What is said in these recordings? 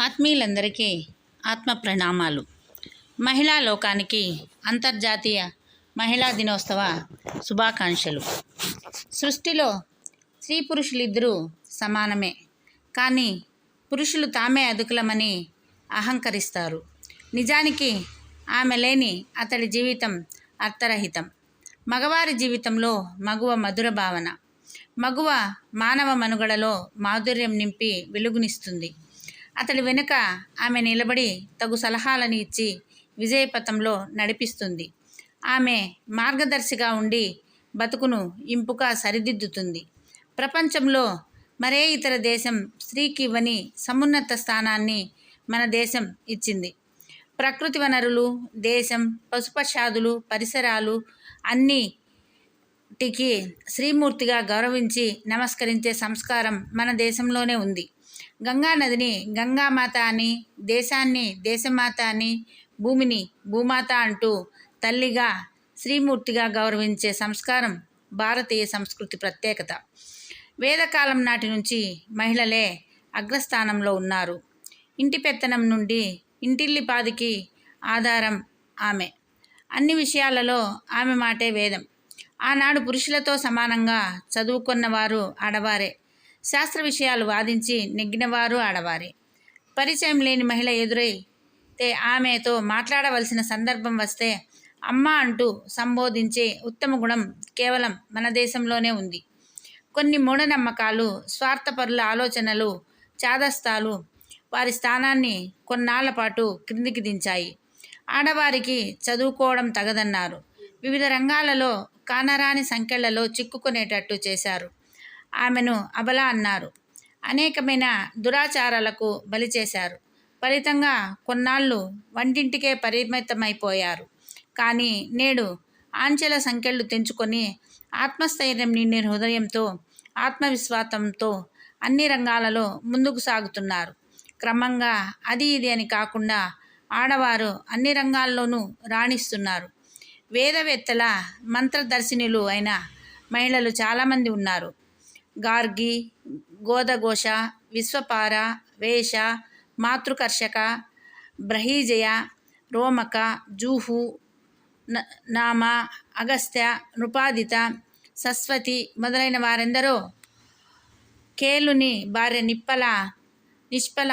ఆత్మీయులందరికీ ఆత్మ ప్రణామాలు. మహిళా లోకానికి అంతర్జాతీయ మహిళా దినోత్సవ శుభాకాంక్షలు. సృష్టిలో స్త్రీ పురుషులిద్దరూ సమానమే. కానీ పురుషులు తామే అదుకులమని అహంకరిస్తారు. నిజానికి ఆమె లేని అతడి జీవితం అర్థరహితం. మగవారి జీవితంలో మగువ మధుర భావన. మగువ మానవ మనుగడలో మాధుర్యం నింపి వెలుగునిస్తుంది. అతడి వెనుక ఆమె నిలబడి తగు సలహాలను ఇచ్చి విజయపథంలో నడిపిస్తుంది. ఆమె మార్గదర్శిగా ఉండి బతుకును ఇంపుగా సరిదిద్దుతుంది. ప్రపంచంలో మరే ఇతర దేశం స్త్రీకి ఇవ్వని సమున్నత స్థానాన్ని మన దేశం ఇచ్చింది. ప్రకృతి వనరులు దేశం పశుపక్షాదులు పరిసరాలు అన్నిటికీ శ్రీమూర్తిగా గౌరవించి నమస్కరించే సంస్కారం మన దేశంలోనే ఉంది. గంగా నదిని గంగామాత అని దేశాన్ని దేశమాత అని భూమిని భూమాత అంటూ తల్లిగా శ్రీమూర్తిగా గౌరవించే సంస్కారం భారతీయ సంస్కృతి ప్రత్యేకత. వేదకాలం నాటి నుంచి మహిళలే అగ్రస్థానంలో ఉన్నారు. ఇంటి పెత్తనం నుండి ఇంటిల్లిపాదికి ఆధారం ఆమె. అన్ని విషయాలలో ఆమె మాటే వేదం. ఆనాడు పురుషులతో సమానంగా చదువుకున్నవారు ఆడవారే. శాస్త్ర విషయాలు వాదించి నెగ్గినవారు ఆడవారే. పరిచయం లేని మహిళ ఎదురైతే ఆమెతో మాట్లాడవలసిన సందర్భం వస్తే అమ్మ అంటూ సంబోధించే ఉత్తమ గుణం కేవలం మన దేశంలోనే ఉంది. కొన్ని మూఢనమ్మకాలు స్వార్థపరుల ఆలోచనలు చాదస్తాలు వారి స్థానాన్ని కొన్నాళ్ళ పాటు క్రిందికి దించాయి. ఆడవారికి చదువుకోవడం తగదన్నారు. వివిధ రంగాలలో కానరాని సంఖ్యలలో చిక్కుకునేటట్టు చేశారు. ఆమెను అబల అన్నారు. అనేకమైన దురాచారాలకు బలి చేశారు. ఫలితంగా కొన్నాళ్ళు వంటింటికే పరిమితమైపోయారు. కానీ నేడు ఆంచెల సంఖ్యలు తెంచుకొని ఆత్మస్థైర్యం నిండిన హృదయంతో ఆత్మవిశ్వాసంతో అన్ని రంగాలలో ముందుకు సాగుతున్నారు. క్రమంగా అది ఇది అని కాకుండా ఆడవారు అన్ని రంగాల్లోనూ రాణిస్తున్నారు. వేదవేత్తల మంత్రదర్శినులు అయిన మహిళలు చాలామంది ఉన్నారు. గార్గి గోదఘోష విశ్వపార వేష మాతృకర్షక బ్రహీజయ రోమక జూహు నామ అగస్త్య నృపాదిత సస్వతి మొదలైన వారెందరో కేలుని భార్య నిప్పల నిష్పల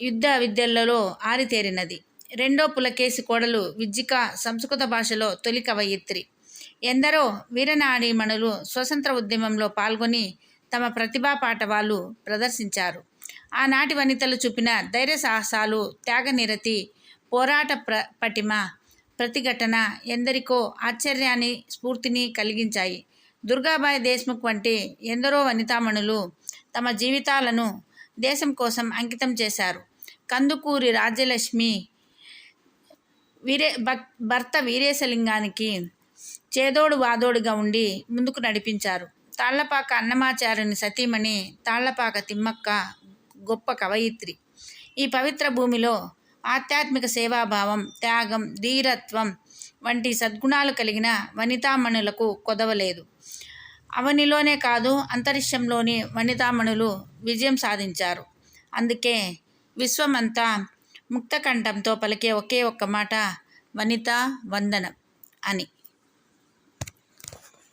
యుద్ధ విద్యలలో ఆరితేరినది రెండో పులకేసి కోడలు విజ్జిక సంస్కృత భాషలో తొలి కవయిత్రి. ఎందరో వీరనాడీమణులు స్వతంత్ర ఉద్యమంలో పాల్గొని తమ ప్రతిభా పాఠవాలు ప్రదర్శించారు. ఆనాటి వనితలు చూపిన ధైర్య సాహసాలు త్యాగనిరతి పోరాట ప్ర పటిమ ప్రతిఘటన ఎందరికో ఆశ్చర్యాన్ని స్ఫూర్తిని కలిగించాయి. దుర్గాబాయి దేశ్ముఖ్ వంటి ఎందరో వనితామణులు తమ జీవితాలను దేశం కోసం అంకితం చేశారు. కందుకూరి రాజ్యలక్ష్మి వీరే భర్త వీరేశలింగానికి చేదోడు వాదోడుగా ఉండి ముందుకు నడిపించారు. తాళ్ళపాక అన్నమాచార్యుని సతీమణి తాళ్ళపాక తిమ్మక్క గొప్ప కవయిత్రి. ఈ పవిత్ర భూమిలో ఆధ్యాత్మిక సేవాభావం త్యాగం ధీరత్వం వంటి సద్గుణాలు కలిగిన వనితామణులకు కొదవలేదు. అవనిలోనే కాదు అంతరిక్షంలోని వనితామణులు విజయం సాధించారు. అందుకే విశ్వమంతా ముక్తకంఠంతో పలికే ఒకే ఒక్క మాట వనిత వందనం అని.